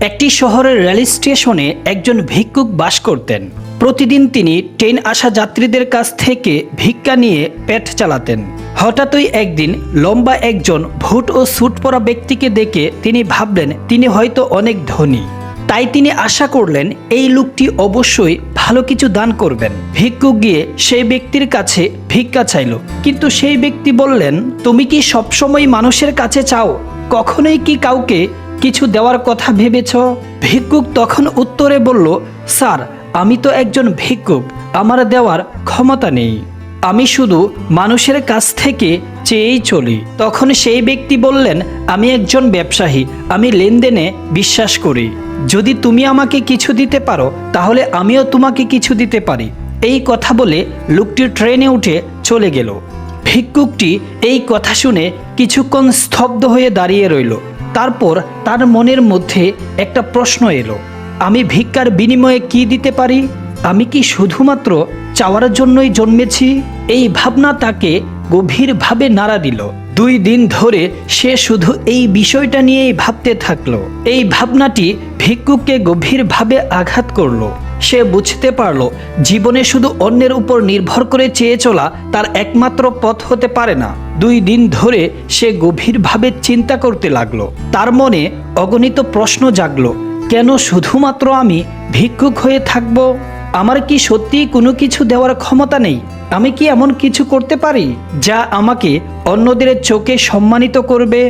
একটি শহরের রেল স্টেশনে একজন ভিক্ষুক বাস করতেন। প্রতিদিন তিনি ট্রেন আসা যাত্রীদের কাছ থেকে ভিক্ষা নিয়ে পেট চালাতেন। হঠাৎই একদিন লম্বা একজন ভুট ও স্যুট পরা ব্যক্তিকে দেখে তিনি ভাবলেন, তিনি হয়তো অনেক ধনী। তাই তিনি আশা করলেন, এই লোকটি অবশ্যই ভালো কিছু দান করবেন। ভিক্ষুক গিয়ে সেই ব্যক্তির কাছে ভিক্ষা চাইল। কিন্তু সেই ব্যক্তি বললেন, তুমি কি সবসময় মানুষের কাছে চাও? কখনোই কি কাউকে কিছু দেওয়ার কথা ভেবেছ? ভিক্ষুক তখন উত্তরে বলল, স্যার, আমি তো একজন ভিক্ষুক। আমার দেওয়ার ক্ষমতা নেই। আমি শুধু মানুষের কাছ থেকে চেয়েই চলি। তখন সেই ব্যক্তি বললেন, আমি একজন ব্যবসায়ী। আমি লেনদেনে বিশ্বাস করি। যদি তুমি আমাকে কিছু দিতে পারো, তাহলে আমিও তোমাকে কিছু দিতে পারি। এই কথা বলে লোকটি ট্রেনে উঠে চলে গেল। ভিক্ষুকটি এই কথা শুনে কিছুক্ষণ স্তব্ধ হয়ে দাঁড়িয়ে রইল। তারপর তার মনের মধ্যে একটা প্রশ্ন এলো, আমি ভিক্ষার বিনিময়ে কি দিতে পারি? আমি কি শুধুমাত্র চাওয়ার জন্যই জন্মেছি? এই ভাবনা তাকে গভীরভাবে নাড়া দিল। দুই দিন ধরে সে শুধু এই বিষয়টা নিয়েই ভাবতে থাকল। এই ভাবনাটি ভিক্ষুককে গভীরভাবে আঘাত করল। সে বুঝতে পারল, জীবনে শুধু অন্যের উপর নির্ভর করে চেয়ে চলা তার একমাত্র পথ হতে পারে না। দুই দিন ধরে সে গভীরভাবে চিন্তা করতে লাগল। তার মনে অগণিত প্রশ্ন জাগলো, কেন শুধুমাত্র আমি ভিক্ষুক হয়ে থাকব? আমার কি সত্যিই কোনো কিছু দেওয়ার ক্ষমতা নেই? আমি কি এমন কিছু করতে পারি যা আমাকে অন্যদের চোখে সম্মানিত করবে?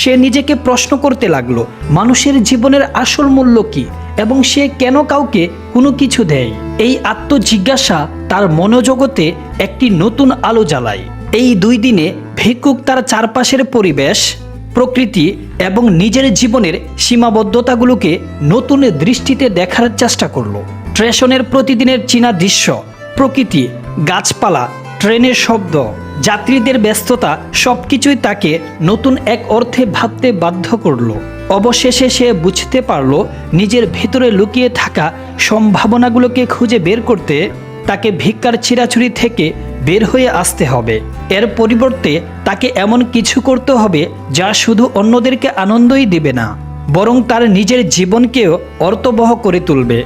সে নিজেকে প্রশ্ন করতে লাগল, মানুষের জীবনের আসল মূল্য কি? এবং সে কেন কাউকে কোনো কিছু দেয়? এই আত্মজিজ্ঞাসা তার মনোজগতে একটি নতুন আলো জ্বালায়। এই দুই দিনে ভিক্ষুক তার চারপাশের পরিবেশ, প্রকৃতি এবং নিজের জীবনের সীমাবদ্ধতাগুলোকে নতুন দৃষ্টিতে দেখার চেষ্টা করল। স্টেশনের প্রতিদিনের চীনা দৃশ্য, প্রকৃতি, গাছপালা, ট্রেনের শব্দ, যাত্রীদের ব্যস্ততা সবকিছুই তাকে নতুন এক অর্থে ভাবতে বাধ্য করল। অবশেষে সে বুঝতে পারল নিজের ভেতরে লুকিয়ে থাকা সম্ভাবনাগুলোকে খুঁজে বের করতে তাকে ভিক্ষার ছিঁড়াছুরি থেকে বের হয়ে আসতে হবে। এর পরিবর্তে তাকে এমন কিছু করতে হবে যা শুধু অন্যদেরকে আনন্দই দিবে না, বরং তার নিজের জীবনকেও অর্থবহ করে তুলবে।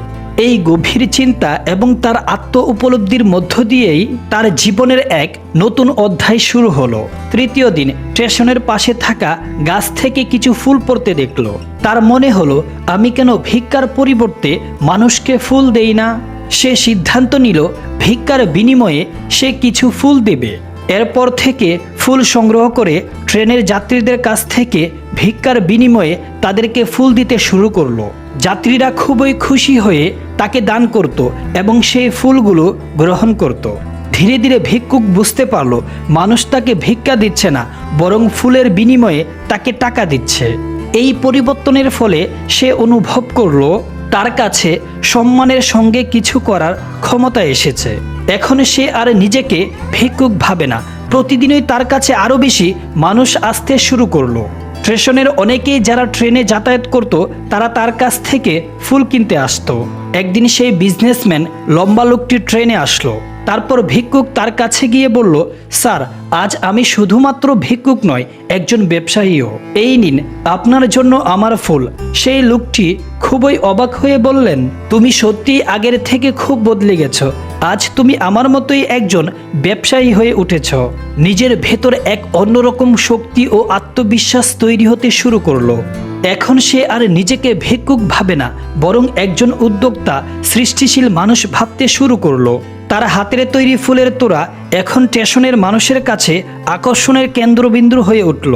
এই গভীর চিন্তা এবং তার আত্ম উপলব্ধির মধ্য দিয়েই তার জীবনের এক নতুন অধ্যায় শুরু হলো। তৃতীয় দিন স্টেশনের পাশে থাকা গাছ থেকে কিছু ফুল পড়তে দেখল। তার মনে হলো, আমি কেন ভিক্ষার পরিবর্তে মানুষকে ফুল দেই না? সে সিদ্ধান্ত নিল, ভিক্ষার বিনিময়ে সে কিছু ফুল দেবে। এরপর থেকে ফুল সংগ্রহ করে ট্রেনের যাত্রীদের কাছ থেকে ভিক্ষার বিনিময়ে তাদেরকে ফুল দিতে শুরু করল। যাত্রীরা খুবই খুশি হয়ে তাকে দান করত এবং সেই ফুলগুলো গ্রহণ করত। ধীরে ধীরে ভিক্ষুক বুঝতে পারল, মানুষ তাকে ভিক্ষা দিচ্ছে না, বরং ফুলের বিনিময়ে তাকে টাকা দিচ্ছে। এই পরিবর্তনের ফলে সে অনুভব করল, তার কাছে সম্মানের সঙ্গে কিছু করার ক্ষমতা এসেছে। এখন সে আর নিজেকে ভিক্ষুক ভাবে না প্রতিদিনই তার কাছে আরও বেশি মানুষ আসতে শুরু করল। স্টেশনের অনেকেই যারা ট্রেনে যাতায়াত করত, তারা তার কাছ থেকে ফুল কিনতে আসতো। একদিন সেই বিজনেসম্যান লম্বা লোকটি ট্রেনে আসলো। তারপর ভিক্ষুক তার কাছে গিয়ে বলল, স্যার, আজ আমি শুধুমাত্র ভিক্ষুক নয় একজন ব্যবসায়ীও। এই নিন, আপনার জন্য আমার ফুল। সেই লোকটি খুবই অবাক হয়ে বললেন, তুমি সত্যি আগের থেকে খুব বদলে গেছো। আজ তুমি আমার মতোই একজন ব্যবসায়ী হয়ে উঠেছ। নিজের ভেতর এক অন্যরকম শক্তি ও আত্মবিশ্বাস তৈরি হতে শুরু করল। এখন সে আর নিজেকে ভিক্ষুক ভাবে না, বরং একজন উদ্যোক্তা, সৃষ্টিশীল মানুষ ভাবতে শুরু করল। তার হাতের তৈরি ফুলের তোড়া এখন স্টেশনের মানুষের কাছে আকর্ষণের কেন্দ্রবিন্দু হয়ে উঠল।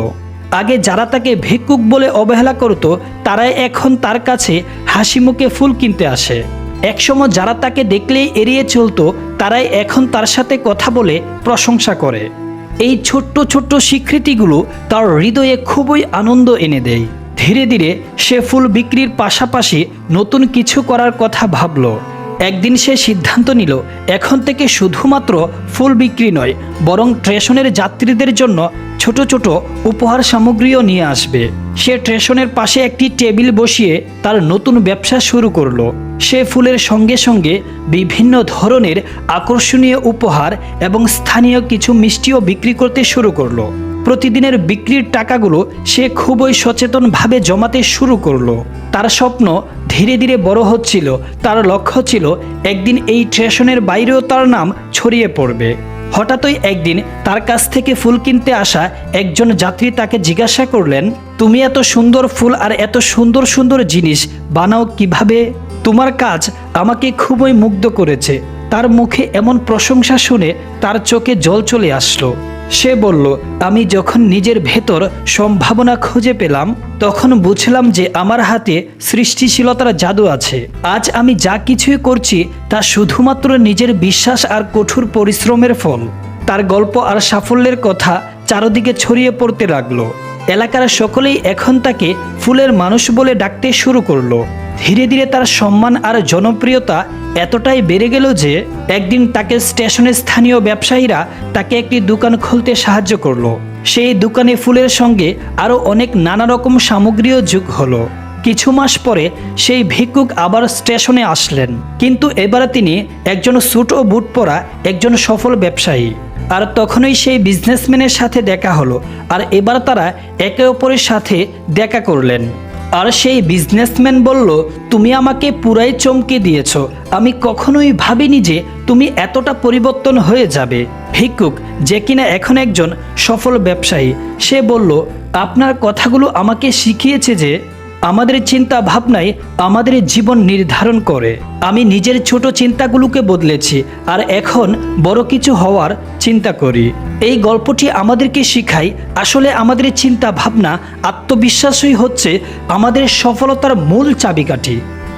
আগে যারা তাকে ভিক্ষুক বলে অবহেলা করত, তারাই এখন তার কাছে হাসি মুখে ফুল কিনতে আসে। একসময় যারা তাকে দেখলেই এড়িয়ে চলতো, তারাই এখন তার সাথে কথা বলে প্রশংসা করে। এই ছোট্ট ছোট্ট স্বীকৃতিগুলো তার হৃদয়ে খুবই আনন্দ এনে দেয়। ধীরে ধীরে সে ফুল বিক্রির পাশাপাশি নতুন কিছু করার কথা ভাবলো। একদিন সে সিদ্ধান্ত নিল, এখন থেকে শুধুমাত্র ফুল বিক্রি নয়, বরং স্টেশনের যাত্রীদের জন্য ছোট ছোট উপহার সামগ্রীও নিয়ে আসবে। সে স্টেশনের পাশে একটি টেবিল বসিয়ে তার নতুন ব্যবসা শুরু করল। সে ফুলের সঙ্গে সঙ্গে বিভিন্ন ধরনের আকর্ষণীয় উপহার এবং স্থানীয় কিছু মিষ্টিও বিক্রি করতে শুরু করল। প্রতিদিনের বিক্রির টাকাগুলো সে খুবই সচেতনভাবে জমাতে শুরু করল। তার স্বপ্ন ধীরে ধীরে বড় হচ্ছিল। তার লক্ষ্য ছিল একদিন এই স্টেশনের বাইরেও তার নাম ছড়িয়ে পড়বে। হঠাৎই একদিন তার কাছ থেকে ফুল কিনতে আসা একজন যাত্রী তাকে জিজ্ঞাসা করলেন, তুমি এত সুন্দর ফুল আর এত সুন্দর সুন্দর জিনিস বানাও কীভাবে? তোমার কাজ আমাকে খুবই মুগ্ধ করেছে। তার মুখে এমন প্রশংসা শুনে তার চোখে জল চলে আসলো। সে বলল, আমি যখন নিজের ভেতর সম্ভাবনা খুঁজে পেলাম, তখন বুঝলাম যে আমার হাতে সৃষ্টিশীলতার জাদু আছে। আজ আমি যা কিছুই করছি, তা শুধুমাত্র নিজের বিশ্বাস আর কঠোর পরিশ্রমের ফল। তার গল্প আর সাফল্যের কথা চারদিকে ছড়িয়ে পড়তে লাগল। এলাকার সকলেই এখন তাকে ফুলের মানুষ বলে ডাকতে শুরু করল। ধীরে ধীরে তার সম্মান আর জনপ্রিয়তা এতটাই বেড়ে গেল যে একদিন তাকে স্টেশনের স্থানীয় ব্যবসায়ীরা তাকে একটি দোকান খুলতে সাহায্য করল। সেই দোকানে ফুলের সঙ্গে আরও অনেক নানা রকম সামগ্রীও যোগ হলো। কিছু মাস পরে সেই ভিক্ষুক আবার স্টেশনে আসলেন। কিন্তু এবারে তিনি একজন স্যুট ও বুট পরা একজন সফল ব্যবসায়ী। আর তখনই সেই বিজনেসম্যানের সাথে দেখা হলো। আর এবার তারা একে অপরের সাথে দেখা করলেন। আর সেই বিজনেসম্যান বলল, তুমি আমাকে পুরাই চমকে দিয়েছ। আমি কখনোই ভাবিনি যে তুমি এতটা পরিবর্তন হয়ে যাবে। ভিক্ষুক, যে কিনা এখন একজন সফল ব্যবসায়ী, সে বলল, আপনার কথাগুলো আমাকে শিখিয়েছে যে আমাদের চিন্তা ভাবনাই আমাদের জীবন নির্ধারণ করে। আমি নিজের ছোট চিন্তাগুলোকে বদলেছি আর এখন বড় কিছু হওয়ার চিন্তা করি। এই গল্পটি আমাদেরকে শিখায়, আসলে আমাদের চিন্তা ভাবনা আত্মবিশ্বাসই হচ্ছে আমাদের সফলতার মূল চাবিকাঠি।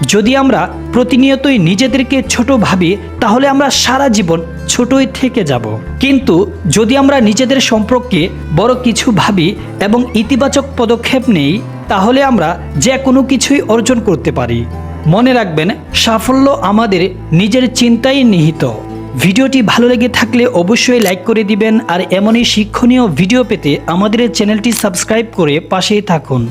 যদি আমরা প্রতিনিয়তই নিজেদেরকে ছোট ভাবি, তাহলে আমরা সারা জীবন ছোটই থেকে যাব। কিন্তু যদি আমরা নিজেদের সম্পর্কে বড় কিছু ভাবি এবং ইতিবাচক পদক্ষেপ নেই তাহলে আমরা যে কোনো কিছুই অর্জন করতে পারি। মনে রাখবেন, সাফল্য আমাদের নিজের চিন্তায় নিহিত। ভিডিওটি ভালো লেগে থাকলে অবশ্যই লাইক করে দিবেন আর এমনই শিক্ষণীয় ভিডিও পেতে আমাদের চ্যানেলটি সাবস্ক্রাইব করে পাশেই থাকুন।